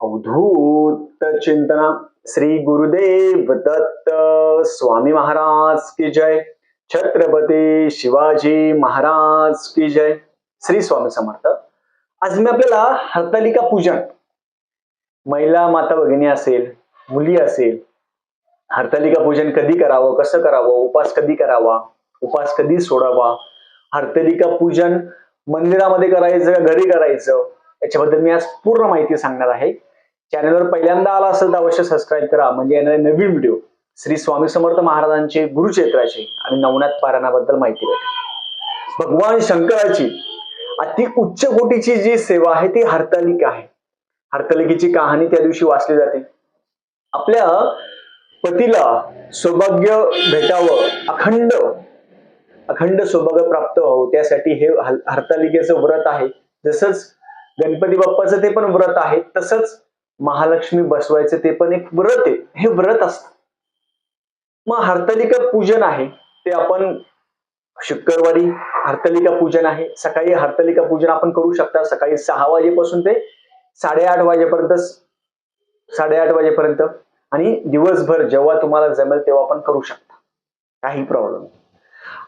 अवधूत चिंतना श्री गुरुदेव दत्त स्वामी महाराज की जय। छत्रपती शिवाजी महाराज की जय। श्री स्वामी समर्थ। आज मी आपल्याला हरतालिका पूजन महिला माता भगिनी असेल मुली असेल हरतालिका पूजन कधी करावं कसं करावं उपास कधी करावा उपास कधी सोडावा हरतालिका पूजन मंदिरामध्ये करायचं का घरी करायचं याच्याबद्दल मी आज पूर्ण माहिती सांगणार आहे. चॅनलवर पहिल्यांदा आला असेल तर अवश्य सबस्क्राईब करा. म्हणजे येणारे नवीन व्हिडिओ श्री स्वामी समर्थ महाराजांचे गुरुक्षेत्राचे आणि नवनाथ पारायणाबद्दल माहिती भेटेल. भगवान शंकराची अति उच्च कोटीची जी सेवा आहे ती हरतालिका आहे. हरतालिकेची कहाणी त्या दिवशी वाचली जाते. आपल्या पतीला सौभाग्य भेटावं अखंड अखंड सौभाग्य प्राप्त व्हावं त्यासाठी हे हरतालिकेचं व्रत आहे. जसंच गणपती बाप्पाचं ते पण व्रत आहे तसंच महालक्ष्मी बसवायचं ते पण एक व्रत आहे. हे व्रत असतं. मग हरतालिका पूजन आहे. ते आपण शुक्रवारी हरतालिका पूजन आहे. सकाळी हरतालिका पूजन आपण करू शकता. सकाळी सहा वाजेपासून ते साडेआठ वाजेपर्यंत साडेआठ वाजेपर्यंत. आणि दिवसभर जेव्हा तुम्हाला जमेल तेव्हा आपण करू शकता. काही प्रॉब्लेम नाही.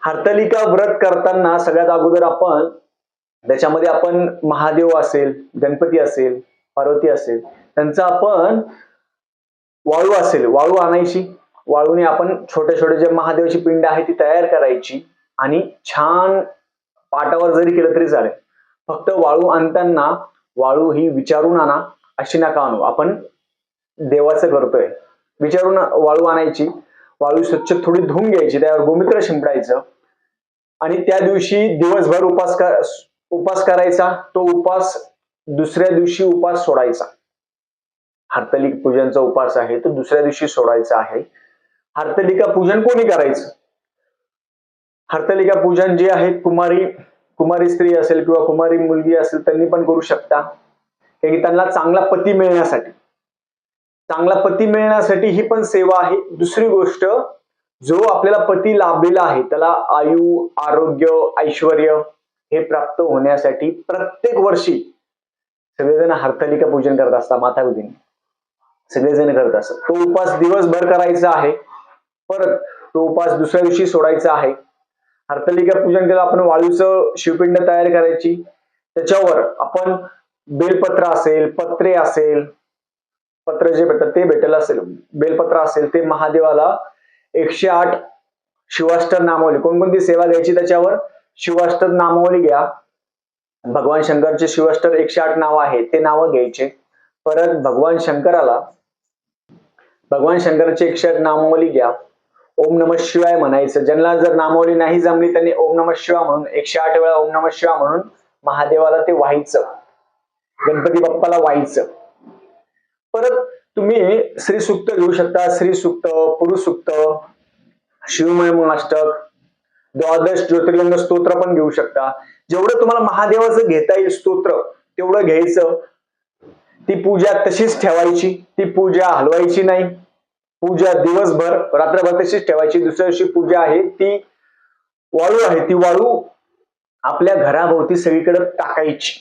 हरतालिका व्रत करताना सगळ्यात अगोदर आपण त्याच्यामध्ये आपण महादेव असेल गणपती असेल पार्वती असेल त्यांचा आपण वाळू असेल वाळू आणायची. वाळूने आपण छोटे छोटे जे महादेवाची पिंड आहे ती तयार करायची आणि छान पाटावर जरी केलं तरी चालेल. फक्त वाळू आणताना वाळू ही विचारून आणा अशी नका आणू. आपण देवाचं करतोय. विचारून वाळू आणायची. वाळू स्वच्छ थोडी धुवून घ्यायची त्यावर गोमित्र शिंपडायचं. आणि त्या दिवशी दिवसभर उपास कर उपास करायचा तो उपास दुसऱ्या दिवशी उपास सोडायचा. हरतालिक पूजनचा उपास आहे तो दुसऱ्या दिवशी सोडायचा आहे. हरतालिका पूजन कोणी करायचं? हरतालिका पूजन जे आहे कुमारी कुमारी स्त्री असेल किंवा कुमारी मुलगी असेल त्यांनी पण करू शकता. कारण की त्यांना चांगला पती मिळण्यासाठी. चांगला पती मिळण्यासाठी ही पण सेवा आहे. दुसरी गोष्ट जो आपल्याला पती लाभलेला आहे त्याला आयु आरोग्य ऐश्वर हे प्राप्त होण्यासाठी प्रत्येक वर्षी सगळेजण हरतालिका पूजन करत असतात माता सगळेजण करत असत. तो उपास दिवसभर करायचा आहे. परत तो उपास दुसऱ्या दिवशी सोडायचा आहे. हरतालिका पूजन केलं आपण वाळूचं शिवपिंड तयार करायची. त्याच्यावर आपण बेलपत्र असेल पत्रे असेल पत्र जे भेटत ते भेटेल असेल. बेलपत्र असेल ते महादेवाला एकशे आठ शिवाष्टर नामावली. कोणकोणती सेवा घ्यायची त्याच्यावर? शिवाष्टर नामावली घ्या. भगवान शंकरचे शिवाष्टर एकशे आठ नाव आहे ते नावं घ्यायचे. परत भगवान शंकराला भगवान शंकराची एकशे आठ नामावली घ्या. ओम नम शिवाय म्हणायचं. ज्यांना जर नामावली नाही जमली त्यांनी ओम नम शिवाय म्हणून एकशे आठ वेळा ओम नम शिवाय म्हणून महादेवाला ते व्हायचं. गणपती बाप्पाला व्हायचं. परत तुम्ही श्री सुक्त घेऊ शकता. श्री सुक्त पुरुष सुक्त शिवमय अष्टक द्वादश ज्योतिर्लिंग स्तोत्र पण घेऊ शकता. जेवढं तुम्हाला महादेवाचं घेता येईल स्तोत्र तेवढं घ्यायचं. ती पूजा तशीच ठेवायची ती पूजा हलवायची नाही. पूजा दिवसभर रात्रभर तशीच ठेवायची. दुसऱ्या दिवशी पूजा आहे ती वाळू आहे. ती वाळू आपल्या घराभोवती सगळीकडे टाकायची.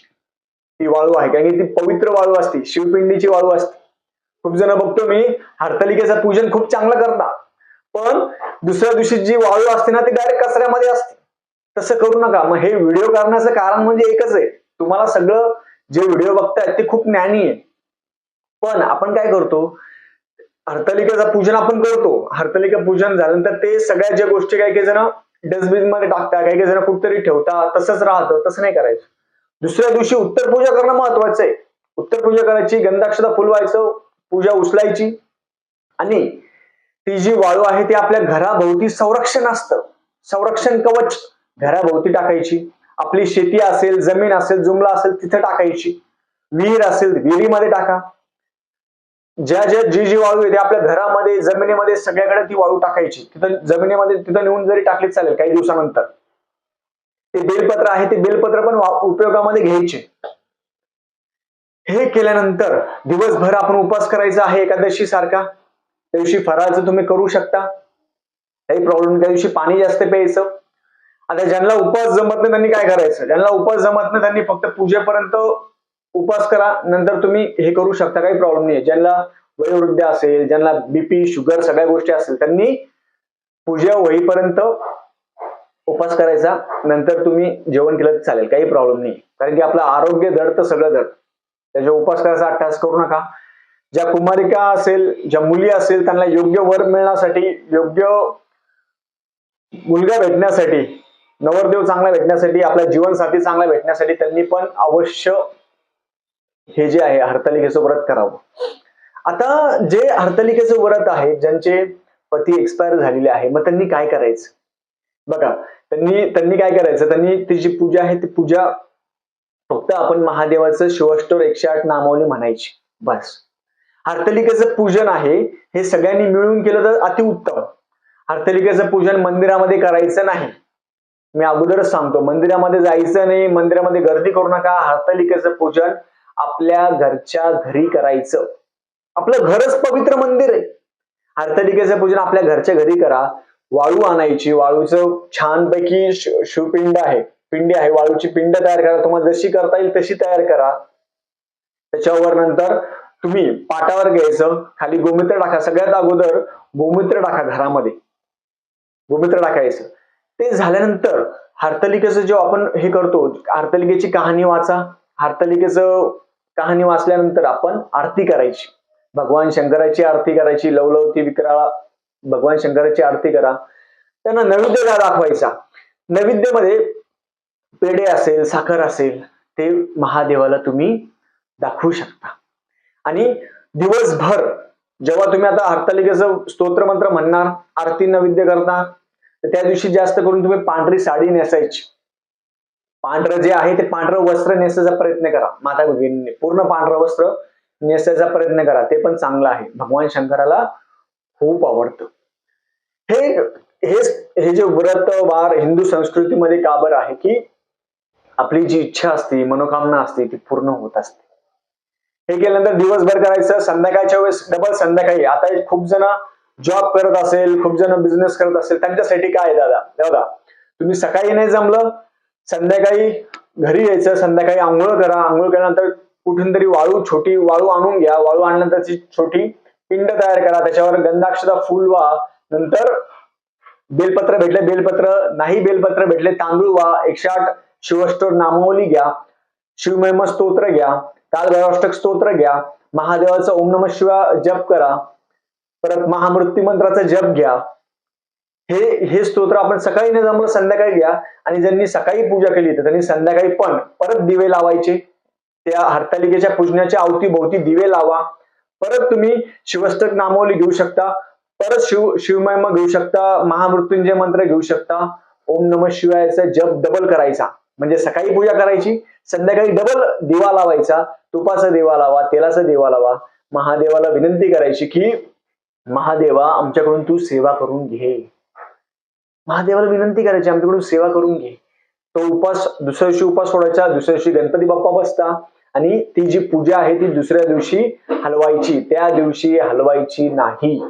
ती वाळू आहे. कारण की ती पवित्र वाळू असते. शिवपिंडीची वाळू असते. खूप जण बघतो मी हरतालिकेचं पूजन खूप चांगलं करता पण दुसऱ्या दिवशी जी वाळू असते ना ती डायरेक्ट कचऱ्यामध्ये असते. तसं करू नका. मग हे व्हिडिओ करण्याचं कारण म्हणजे एकच आहे. तुम्हाला सगळं जे व्हिडिओ बघतायत ते खूप ज्ञानी आहे पण आपण काय करतो? हरतालिकेचं पूजन आपण करतो. हरतालिका पूजन झाल्यानंतर ते सगळ्या ज्या गोष्टी काही काही जण डस्टबिनमध्ये टाकतात काही काही जण कुठतरी ठेवतात तसंच राहतं तसं नाही करायचं. दुसऱ्या दिवशी उत्तर पूजा करणं महत्वाचं आहे. उत्तर पूजा करायची गंधाक्षता फुलवायचं पूजा उचलायची. आणि ती जी वाळू आहे ती आपल्या घराभोवती संरक्षण असतं. संरक्षण कवच घराभोवती टाकायची. आपली शेती असेल जमीन असेल जुमला असेल तिथे टाकायची. विहीर असेल विहिरीमध्ये टाका. ज्या ज्या जी जी वाळू आहे आपल्या घरामध्ये जमिनीमध्ये सगळ्याकडे ती वाळू टाकायची. तिथं जमिनीमध्ये तिथं नेऊन जरी टाकली चालेल काही दिवसानंतर. ते बेलपत्र आहे ते बेलपत्र पण उपयोगामध्ये घ्यायचे. हे केल्यानंतर दिवसभर आपण उपवास करायचा आहे एकादशी सारखा. त्या दिवशी फराळचं तुम्ही करू शकता. काही प्रॉब्लेम त्या दिवशी पाणी जास्त प्यायचं. आता ज्यांना उपवास जमत नाही त्यांनी काय करायचं? ज्यांना उपवास जमत नाही त्यांनी फक्त पूजेपर्यंत उपवास करा नंतर तुम्ही हे करू शकता काही प्रॉब्लेम नाही ज्यांना वयोवृद्ध असेल ज्यांना बीपी शुगर सगळ्या गोष्टी असेल त्यांनी पूजा होईपर्यंत उपवास करायचा नंतर तुम्ही जेवण केलं तर चालेल काही प्रॉब्लेम नाही कारण की आपलं आरोग्य धड तर सगळं धड. त्याच्या उपवास करायचा अट्टास करू नका. ज्या कुमारिका असेल ज्या मुली असेल त्यांना योग्य वर मिळण्यासाठी योग्य मुलगा भेटण्यासाठी नवरदेव चांगला भेटण्यासाठी आपला जीवनसाथी चांगला भेटण्यासाठी त्यांनी पण अवश्य हे जे आहे हरतालिकेचं व्रत करावं. आता जे हरतालिकेचं व्रत आहे ज्यांचे पती एक्सपायर झालेले आहे मग त्यांनी काय करायचं? बघा त्यांनी त्यांनी काय करायचं? त्यांनी ती जी पूजा आहे ती पूजा फक्त आपण महादेवाचं शिवष्टोर एकशे आठ नामावली म्हणायची. बस. हरतलिकेचं पूजन आहे हे सगळ्यांनी मिळून केलं तर अतिउत्तम. हरतलिकेचं पूजन मंदिरामध्ये करायचं नाही. मी अगोदरच सांगतो मंदिरामध्ये जायचं नाही मंदिरामध्ये गर्दी करू नका हरतालिकेचं पूजन आपल्या घरच्या घरी करायचं. आपलं घरच पवित्र मंदिर आहे. हरतालिकेचं पूजन आपल्या घरच्या घरी करा. वाळू आणायची वाळूचं छानपैकी शिवपिंड आहे पिंडी आहे वाळूची पिंड तयार करा. तुम्हाला जशी करता येईल तशी तयार करा. त्याच्यावर नंतर तुम्ही पाटावर घ्यायचं खाली गोमित्र टाका. सगळ्यात अगोदर गोमित्र टाका घरामध्ये. गोमित्र टाकायचं. ते झाल्यानंतर हरतालिकेचं जेव्हा आपण हे करतो हरतालिकेची कहाणी वाचा. हरतालिकेचं कहाणी वाचल्यानंतर आपण आरती करायची. भगवान शंकराची आरती करायची लवलवती विकराळा भगवान शंकराची आरती करा. त्यांना नैवेद्य दाखवायचा. नैवेद्यामध्ये पेढे असेल साखर असेल ते महादेवाला तुम्ही दाखवू शकता. आणि दिवसभर जेव्हा तुम्ही आता हरतालिकेचं स्तोत्र मंत्र म्हणणार आरती नैवेद्य करणार तर त्या दिवशी जास्त करून तुम्ही पांढरी साडी नेसायची. पांढरं जे आहे ते पांढरं वस्त्र नेसायचा प्रयत्न करा. माता भगिनीने. पूर्ण पांढरं वस्त्र नेसायचा प्रयत्न करा. ते पण चांगलं आहे. भगवान शंकराला खूप आवडतं. हे हे हे जे व्रत वार हिंदू संस्कृतीमध्ये का बरं आहे की आपली जी इच्छा असते मनोकामना असते ती पूर्ण होत असते. हे केल्यानंतर दिवसभर करायचं संध्याकाळच्या वेळेस डबल संध्याकाळी. आता खूप जण जॉब करत असेल खूप जण बिझनेस करत असेल त्यांच्यासाठी काय दादा? दादा तुम्ही सकाळी नाही जमलं संध्याकाळी घरी यायचं संध्याकाळी आंघोळ करा. आंघोळ केल्यानंतर कुठून तरी वाळू छोटी वाळू आणून घ्या. वाळू आणल्यानंतर ती छोटी पिंड तयार करा. त्याच्यावर गंधाक्षता फुल व्हा. नंतर बेलपत्र भेटले बेलपत्र नाही बेलपत्र भेटले तांदूळ व्हा. एकशे आठ शिवष्टोर नामावली घ्या. शिवमहिमा स्तोत्र घ्या. कालभैरवाष्टक स्तोत्र घ्या. महादेवाचा ओम नम शिवा जप करा. परत महामृत्यू मंत्राचा जप घ्या. हे हे स्तोत्र आपण सकाळी न जमलं संध्याकाळी घ्या. आणि ज्यांनी सकाळी पूजा केली तर त्यांनी संध्याकाळी पण परत दिवे लावायचे. त्या हरतालिकेच्या पूजनाच्या अवतीभोवती दिवे लावा. परत तुम्ही शिवस्तक नामावली घेऊ शकता. परत शिव शिवमयम घेऊ शकता. महामृत्युंजय मंत्र घेऊ शकता. ओम नम शिवायचा जप डबल करायचा. म्हणजे सकाळी पूजा करायची संध्याकाळी डबल दिवा लावायचा. तुपाचा दिवा लावा तेलाचा दिवा लावा. महादेवाला विनंती करायची की महादेवा आमच्याकडून तू सेवा करून घे. महादेवाला विनंती करायची आमच्याकडून सेवा करून घे. तो उपास दुसऱ्या दिवशी उपास सोडायचा दुसऱ्या दिवशी गणपती बाप्पा बसता. आणि ती जी पूजा आहे ती दुसऱ्या दिवशी हलवायची. त्या दिवशी हलवायची नाही.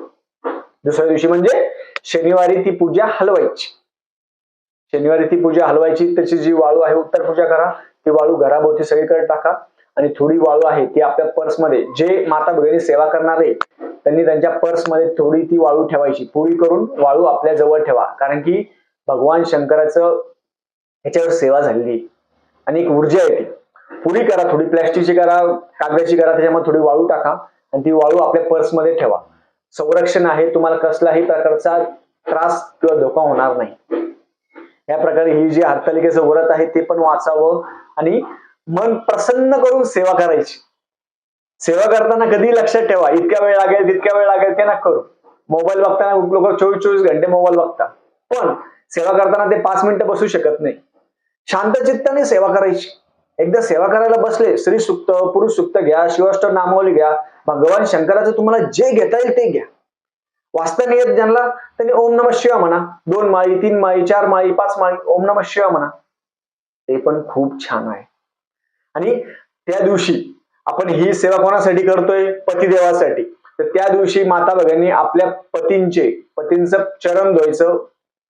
दुसऱ्या दिवशी म्हणजे शनिवारी ती पूजा हलवायची. शनिवारी ती पूजा हलवायची त्याची जी वाळू आहे उत्तर पूजा करा. ती वाळू घराभोवती सगळीकडे टाका. आणि थोडी वाळू आहे ती आपल्या पर्समध्ये. जे माता भगिनी सेवा करणारे त्यांनी त्यांच्या पर्समध्ये थोडी ती वाळू ठेवायची. पोळी करून वाळू आपल्या जवळ ठेवा. कारण की भगवान शंकराचं ह्याच्यावर सेवा झालेली आणि एक ऊर्जा आहे ती. पुरी करा थोडी प्लॅस्टिकची करा कागदाची करा त्याच्यामध्ये थोडी वाळू टाका आणि ती वाळू आपल्या पर्समध्ये ठेवा. संरक्षण आहे तुम्हाला कसलाही प्रकारचा त्रास किंवा धोका होणार नाही. या प्रकारे ही जी हरतालिकेचं व्रत आहे ते पण वाचावं आणि मन प्रसन्न करून सेवा करायची. सेवा करताना कधी लक्षात ठेवा. इतक्या वेळ लागेल तितक्या वेळ लागेल ते ना करू. मोबाईल बघताना लोक चोवीस चोवीस घंटे मोबाईल बघतात. पण सेवा करताना ते पाच मिनिटं बसू शकत नाही. शांत चित्ताने सेवा करायची. एकदा सेवा करायला बसले श्री सुक्त पुरुष सुक्त घ्या शिवाष्ट नामावली घ्या. भगवान शंकराचं तुम्हाला जे घेता येईल ते घ्या. वाचता येत ज्यांना त्यांनी ओम नम शिवा म्हणा. दोन माळी तीन माळी चार माळी पाच माळी ओम नम शिवा म्हणा. ते पण खूप छान आहे. आणि त्या दिवशी आपण ही सेवा कोणासाठी करतोय? पतिदेवासाठी. तर त्या दिवशी माता भगिनी आपल्या पतींचे पतींचं चरण धुवायचं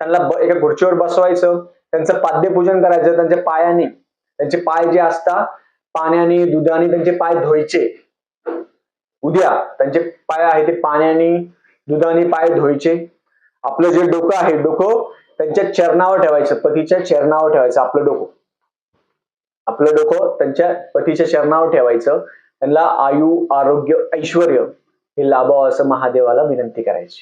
त्यांना एका खुर्चीवर बसवायचं त्यांचं पाद्यपूजन करायचं त्यांच्या पायाने त्यांचे पाय जे असतात पाण्याने दुधाने त्यांचे पाय धुवायचे. उद्या त्यांचे पाय आहे ते पाण्याने दुधाने पाय धुवायचे. आपलं जे डोकं आहे डोकं त्यांच्या चरणावर ठेवायचं पतीच्या चरणावर ठेवायचं आपलं डोकं. आपलं डोकं त्यांच्या पतीच्या चरणावर ठेवायचं. त्यांना आयु आरोग्य ऐश्वर हे लाभावं असं महादेवाला विनंती करायची.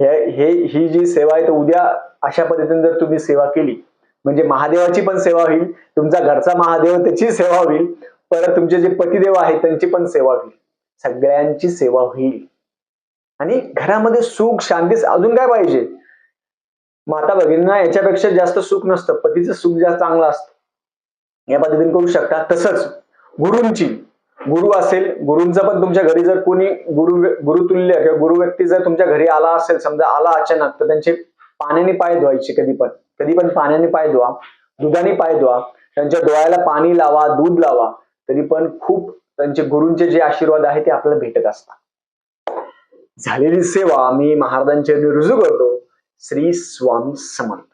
हे हे ही जी सेवा आहे तर उद्या अशा पद्धतीने जर तुम्ही सेवा केली म्हणजे महादेवाची पण सेवा होईल तुमचा घरचा महादेव त्याची सेवा होईल परत तुमचे जे पतिदेव आहेत त्यांची पण सेवा होईल. सगळ्यांची सेवा होईल. आणि घरामध्ये सुख शांती अजून काय पाहिजे? माता भगिनींना याच्यापेक्षा जास्त सुख नसतं. पतीचं सुख जास्त चांगलं असतं. या पद्धतीने करू शकता तसंच गुरुंची. गुरु असेल गुरुंचा पण तुमच्या घरी जर कोणी गुरु गुरुतुल्य किंवा गुरु व्यक्ती जर तुमच्या घरी आला असेल समजा आला अचानक तर त्यांचे पाण्याने पाय धुवायचे कधी पण. कधी पण पाण्याने पाय धुवा दुधाने पाय धुवा त्यांच्या डोळ्याला पाणी लावा दूध लावा तरी पण खूप त्यांचे गुरूंचे जे आशीर्वाद आहे ते आपल्याला भेटत असतात. झालेली सेवा मी महाराजांच्या रुजू करतो. श्री स्वामी समर्थ.